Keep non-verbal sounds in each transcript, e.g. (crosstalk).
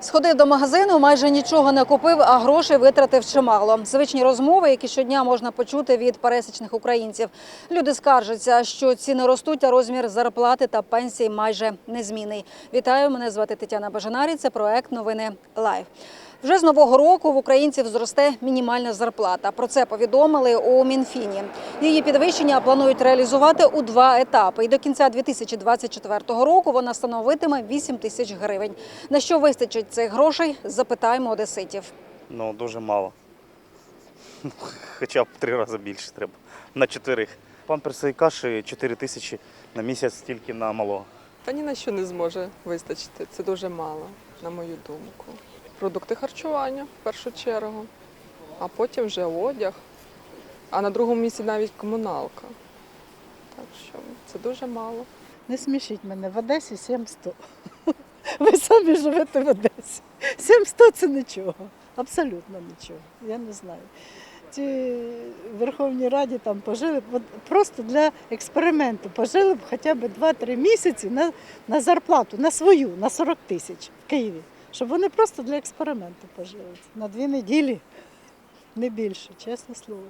Сходив до магазину, майже нічого не купив, а грошей витратив чимало. Звичні розмови, які щодня можна почути від пересічних українців. Люди скаржаться, що ціни ростуть, а розмір зарплати та пенсії майже незмінний. Вітаю, мене звати Тетяна Бажанарі. Це проект Новини Лайв. Вже з нового року в українців зросте мінімальна зарплата. Про це повідомили у Мінфіні. Її підвищення планують реалізувати у два етапи. І до кінця 2024 року вона становитиме 8 тисяч гривень. На що вистачить цих грошей? Запитаємо одеситів. Ну, дуже мало. (laughs) Хоча б три рази більше треба. На чотирих. Памперси і каші 4 тисячі на місяць тільки на малого. Та ні на що не зможе вистачити. Це дуже мало, на мою думку. Продукти харчування в першу чергу, а потім вже одяг, а на другому місці навіть комуналка. Так що це дуже мало. Не смішіть мене, в Одесі 700. (laughs) Ви самі живете в Одесі. 700 це нічого, абсолютно нічого. Я не знаю. Ці Верховній Раді там пожили просто для експерименту, пожили б хоча б 2-3 місяці на, на зарплату, на свою, на 40 тисяч в Києві. Щоб вони просто для експерименту пожили. На дві неділі, не більше, чесне слово.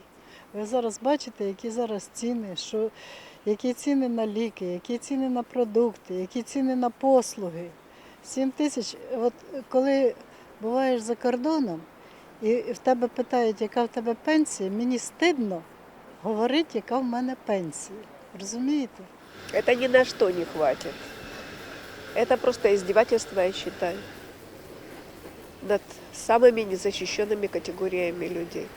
Ви зараз бачите, які зараз ціни, що, які ціни на ліки, які ціни на продукти, які ціни на послуги. 7 тисяч. От коли буваєш за кордоном і в тебе питають, яка в тебе пенсія, мені стидно говорити, яка в мене пенсія. Розумієте? Это ни на что не хватит. Это просто издевательство, я считаю, над самыми незащищенными категориями людей.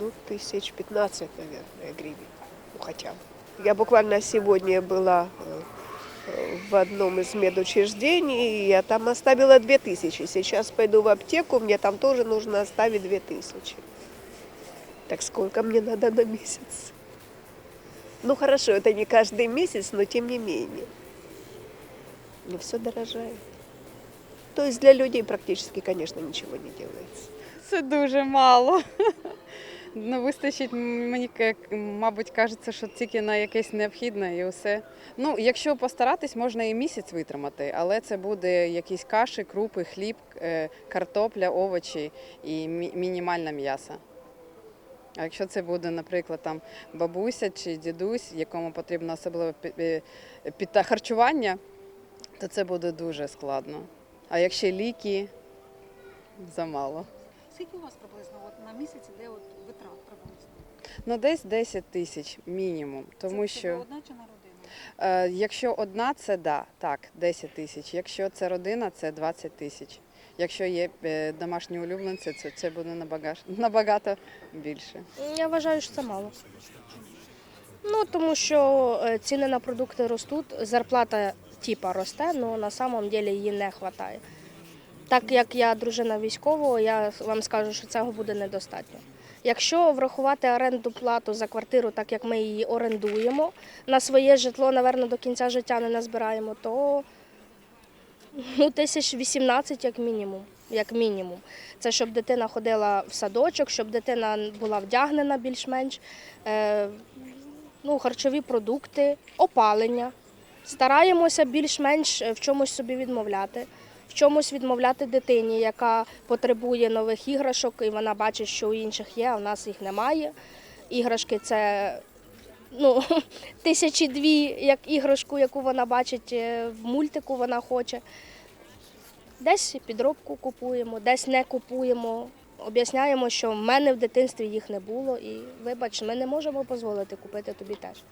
Ну, тысяч 15, наверное, гривен. Ну, хотя бы. Я буквально сегодня была э, в одном из медучреждений, и я там оставила 2000. Сейчас пойду в аптеку, мне там тоже нужно оставить 2000. Так сколько мне надо на месяц? Ну хорошо, это не каждый месяц, но тем не менее. Не все дорожает. То есть для людей практически, конечно, ничего не делается. Це дуже мало. Ну, вистачить, мені мабуть, кажеться, що тільки на якесь необхідне і все. Ну, якщо постаратись, можна і місяць витримати, але це буде якісь каші, крупи, хліб, е, картопля, овочі і мінімальне м'ясо. А якщо це буде, наприклад, там бабуся чи дідусь, якому потрібно особливо пі- е, харчування, то це буде дуже складно. А якщо ліки, замало. Скільки у вас приблизно от на місяць іде от витрат приблизно? Ну, десь 10 тисяч мінімум. Тому що одна чи на родину? е, якщо одна, це да, так, 10 тисяч. Якщо це родина, це 20 тисяч. Якщо є е, домашні улюбленці, це, це буде набагато, набагато більше. Я вважаю, що це мало. Ну, тому що е, ціни на продукти ростуть, зарплата типа росте, але на самом деле її не вистачає. Так як я дружина військового, я вам скажу, що цього буде недостатньо. Якщо врахувати оренду плату за квартиру, так як ми її орендуємо, на своє житло, напевно, до кінця життя не назбираємо, то ну, тисяч 18 як мінімум. Як мінімум. Це щоб дитина ходила в садочок, щоб дитина була вдягнена більш-менш, е, ну, харчові продукти, опалення. Стараємося більш-менш в чомусь собі відмовляти, в чомусь відмовляти дитині, яка потребує нових іграшок, і вона бачить, що у інших є, а в нас їх немає. Іграшки це ну, (laughs) тисячі дві, як іграшку, яку вона бачить е, в мультику, вона хоче. Десь підробку купуємо, десь не купуємо. Об'ясняємо, що в мене в дитинстві їх не було, і вибач, ми не можемо дозволити купити тобі теж.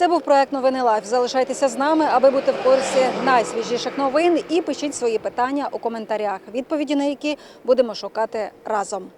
Це був проект Новини Лайф. Залишайтеся з нами, аби бути в курсі найсвіжіших новин. І пишіть свої питання у коментарях, відповіді на які будемо шукати разом.